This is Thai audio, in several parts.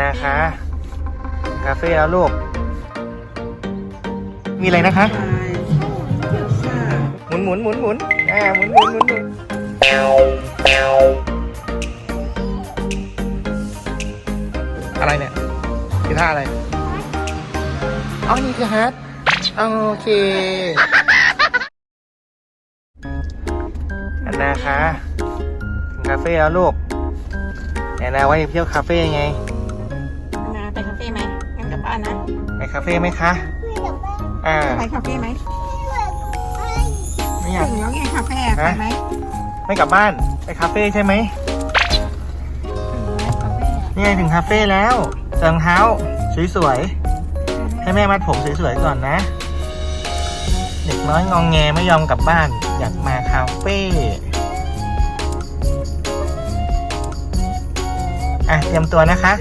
นะคะคาเฟ่แล้วลูก มีอะไรนะคะ หมุนหมุนหมุนหมุนอ่าหมุนหมุนหมุนหมุนอะไรเนี่ยคือท่าอะไรอ๋อนี่คือฮาร์ดโอเคอันนะคะถึงคาเฟ่แล้วลูกแอนนาไว้เที่ยวคาเฟ่ไง คาเฟ่ไหมคะอ่าไปคาเฟ่ไหมไม่อยากถึงแล้วไงคาเฟ่อะไปไหมไม่กลับบ้านไปคาเฟ่ใช่ไหมคาเฟ่อะนี่ไงถึงคาเฟ่แล้วใส่รองเท้าสวยๆให้แม่มัดผมสวยๆก่อนนะ เด็กน้อยงองแงไม่ยอมกลับบ้าน อยากมาคาเฟ่อะเตรียมตัวนะคะ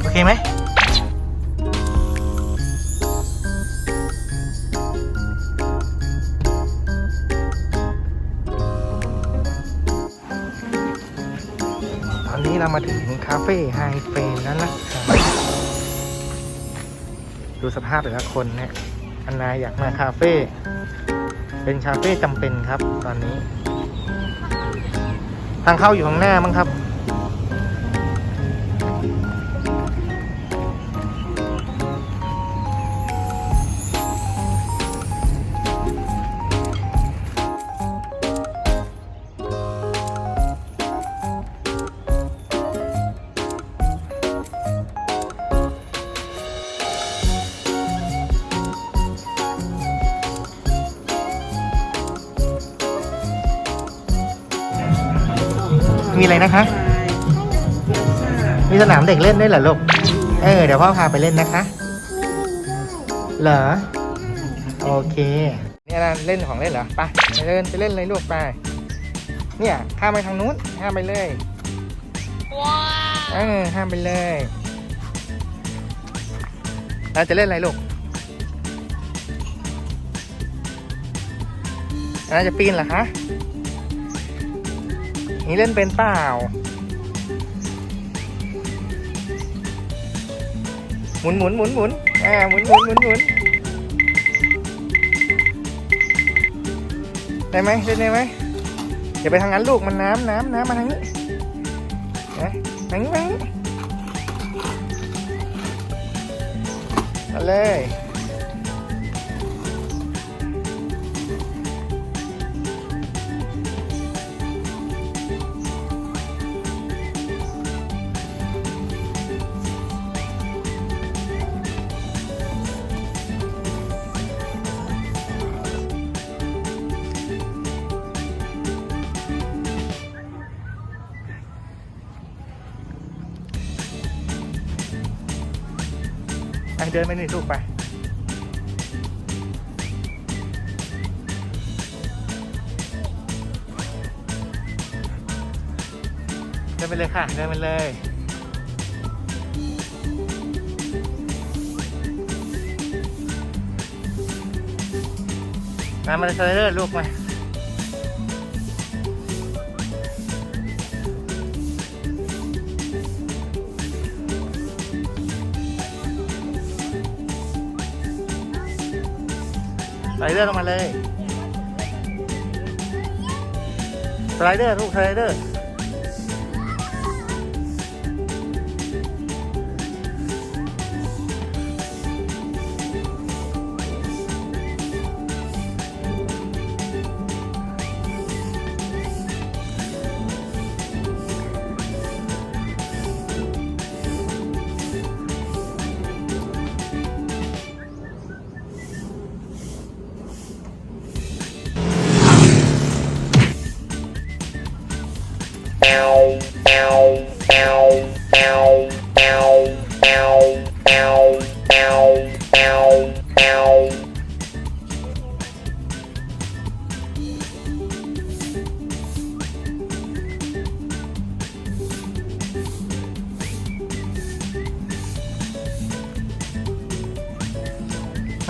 โอเคไหม เรามาถึงคาเฟ่ไฮเฟนแล้วนะครับดูสภาพแต่ละคนเนี่ยอันนาอยากมาคาเฟ่เป็นคาเฟ่จำเป็นครับตอนนี้ ทางเข้าอยู่ข้างหน้ามั้งครับ อะไรนะคะ มีสนามเด็กเล่นด้วยเหรอลูก เออ เดี๋ยวพ่อพาไปเล่นนะคะ เหรอ โอเค เนี่ยนะเล่นของเล่นเหรอ ไปไปเล่นไปเล่นเลยลูกไป เนี่ยข้ามไปทางนู้นข้ามไปเลยว้าวเออข้ามไปเลยเราจะเล่นอะไรลูกเราจะปีนเหรอคะ นี่เล่นเป็นเปล่า หมุนหมุนหมุนหมุนอ่าหมุนหมุนหมุนหมุนได้ไหมเล่นได้ไหมอย่าไปทางนั้นลูกมันน้ำน้ำน้ำมาทางนี้นะทางนี้มาทางนี้มาเลย เดินไปนี่ลูกไป เดินไปเลยค่ะ เดินไปเลยมามาเลยเลยลูกมา สไลเดอร์ลงมาเลย สไลเดอร์ลูกสไลเดอร์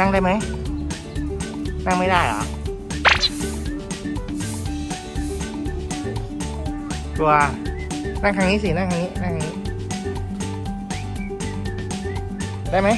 นั่งได้ไหม นั่งไม่ได้เหรอตัว นั่งทางนี้สิ นั่งทางนี้ นั่งทางนี้ ได้ไหม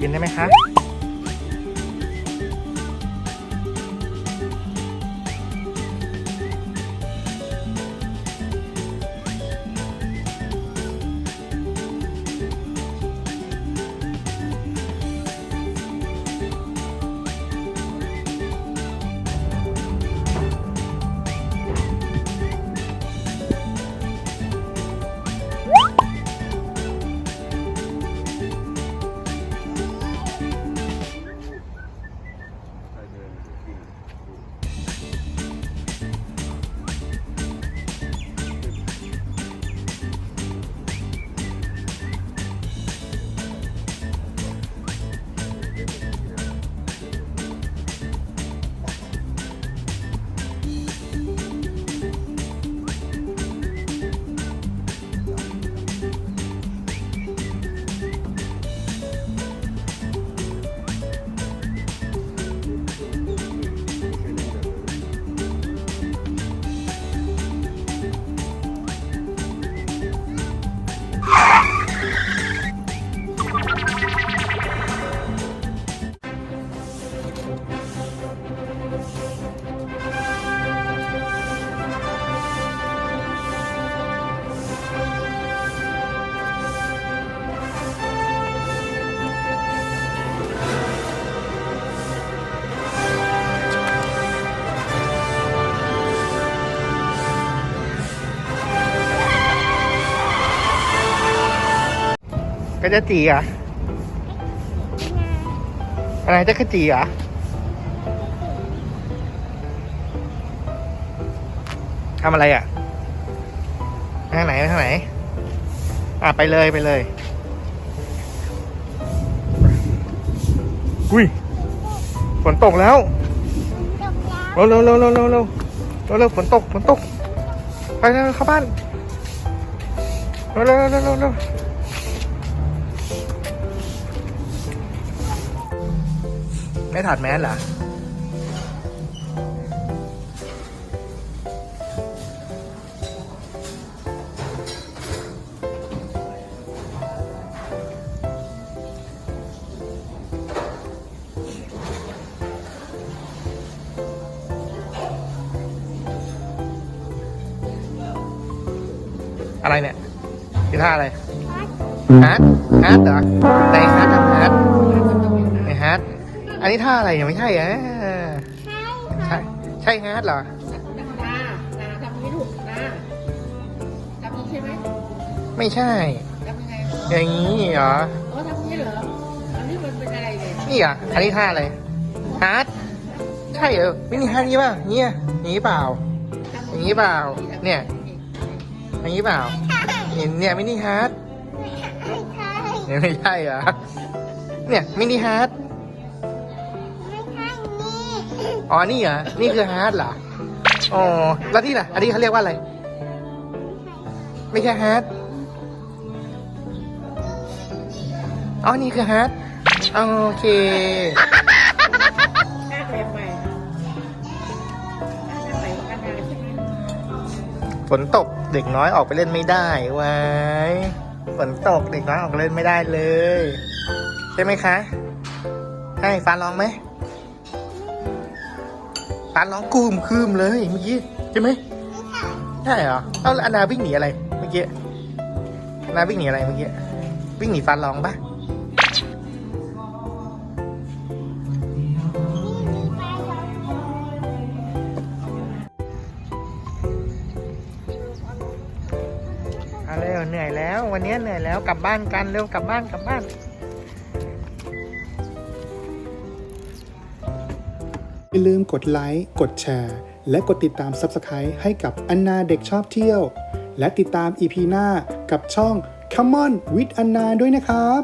กินได้ไหมคะ ก็จะตีอะอะไรจะขจีอะทำอะไรอะทางไหนทางไหน อะไปเลยไปเลยอุ้ยฝนตกแล้วเร็วเร็วเร็วเร็วเร็วเร็วเร็วฝนตกฝนตก ไปแล้เข้าบ้านเร็วเร็วเร็วเร็ว ไม่ถอดแมสเหรออะไรเนี่ยคือท่าอะไรฮาร์ดฮาร์ดเหรอไหนฮาร์ด อันนี้ท่าอะไรยังไม่ใช่อะใช่ใช่ฮาร์ดเหรอนานาทำไม่ถูกนาทำนี้ใช่ไหมไม่ใช่ทำยังไงอย่างนี้เหรอเออทำนี้เหรออันนี้มันเป็นอะไรเนี่ยนี่อะอันนี้ท่าอะไรฮาร์ดใช่เหรอมินิฮาร์ดนี้ป่ะเนี่ยอย่างนี้เปล่าอย่างนี้เปล่า เนี่ยอย่างนี้เปล่าเนี่ยเนี่ยมินิฮาร์ดเนี่ยไม่ใช่เหรอเนี่ยมินิฮาร์ด อ๋อ นี่เหรอ นี่คือฮาร์ดเหรอ อ๋อ แล้วที่ล่ะ อันนี้เขาเรียกว่าอะไร ไม่ใช่ฮาร์ดอ๋อ นี่คือฮาร์ดโอเคฝนตกเด็กน้อยออกไปเล่นไม่ได้ไว้ฝนตกเด็กน้อยออกไปเล่นไม่ได้เลย ใช่ไหมคะใช่ฟ้าร้องไหม ป้าล้องกูมคืมเลยเมื่อกี้ใช่ไหมใช่เหรอเอาอนาวิ่งหนีอะไรเมื่อกี้นาวิ่งหนีอะไรเมื่อกี้วิ่งหนีฟันร้องปะเอาเร็เหนื่อยแล้ว วันนี้เหนื่อยแล้วกลับบ้านกันเร็วกลับบ้านกลับบ้าน อย่าลืมกดไลค์ กดแชร์ และกดติดตาม Subscribe ให้กับอันนาเด็กชอบเที่ยว และติดตาม EP หน้ากับช่อง Come on with อันนาด้วยนะครับ